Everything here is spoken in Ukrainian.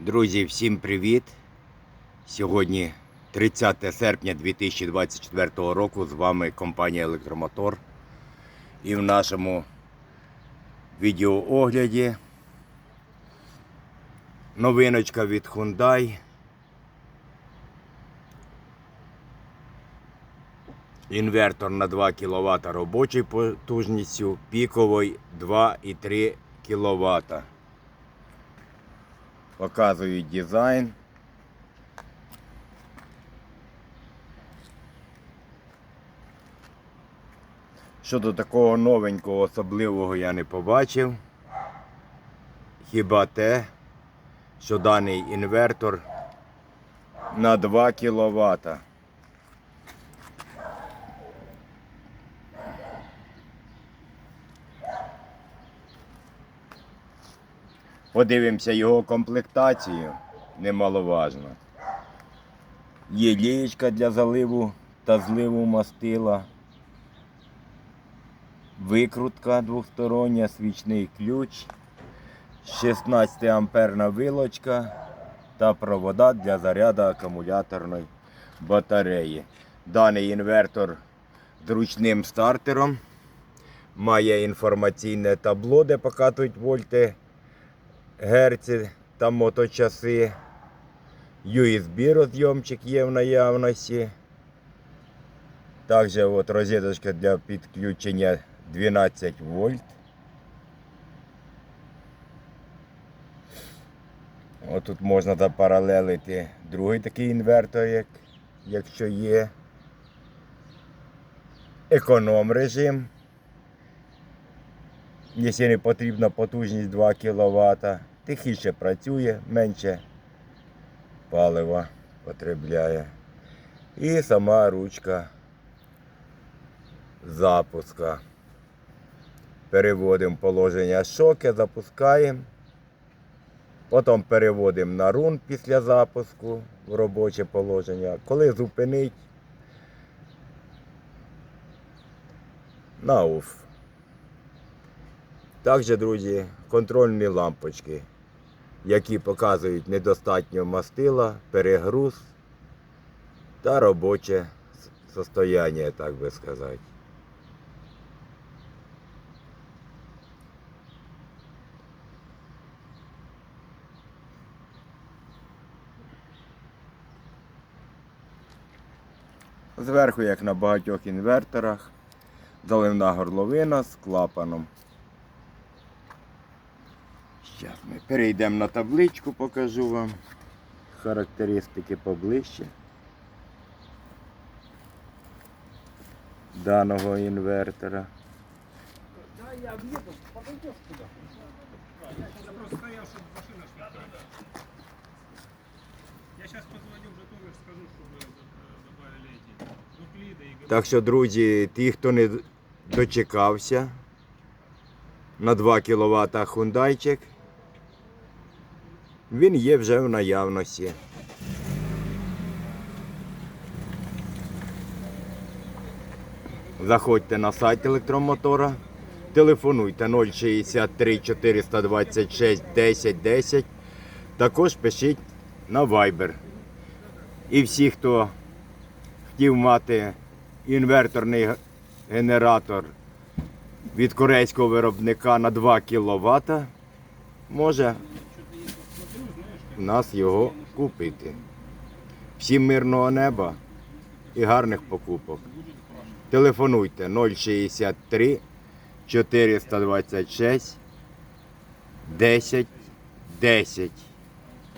Друзі, всім привіт! Сьогодні 30 серпня 2024 року. З вами компанія Електромотор. І в нашому відеоогляді новиночка від Hyundai. Інвертор на 2 кВт робочою потужністю, піковий 2,3 кВт. Показують дизайн. Щодо такого новенького особливого я не побачив. Хіба те, що даний інвертор на 2 кВт. Подивимося його комплектацію, немаловажно. Є лієчка для заливу та зливу мастила. Викрутка двостороння, свічний ключ, 16 амперна вилочка та провода для заряду акумуляторної батареї. Даний інвертор з ручним стартером. Має інформаційне табло, де показують вольти герці та моточаси. USB розйомчик є в наявності. Також от розеточка для підключення 12 вольт. От тут можна запаралелити другий такий інвертор, як, якщо є. Економ режим. Якщо не потрібна потужність 2 кВт, тихіше працює, менше палива потребляє. І сама ручка запуска. Переводимо положення шоки, запускаємо. Потім переводимо на рун після запуску в робоче положення. Коли зупинить на оф. Також, друзі, контрольні лампочки, які показують недостатньо мастила, перегруз та робоче состояние, так би сказати. Зверху, як на багатьох інверторах, заливна горловина з клапаном. Зараз ми перейдемо на табличку, покажу вам характеристики поближче даного інвертора. Да, я объеду, подойдешь туда. Я просто стоял, чтобы машина шла. Я сейчас позвоню в Житомир, скажу, чтобы э, добавили эти нуклиды и Так що, друзі, ті, хто не дочекався на 2 кВт хундайчик, він є вже в наявності. Заходьте на сайт електромотора, телефонуйте 063 426 10 10. Також пишіть на Viber. І всі, хто хотів мати інверторний генератор від корейського виробника на 2 кВт, може нас його купити. Всім мирного неба і гарних покупок. Телефонуйте 063 426 10 10.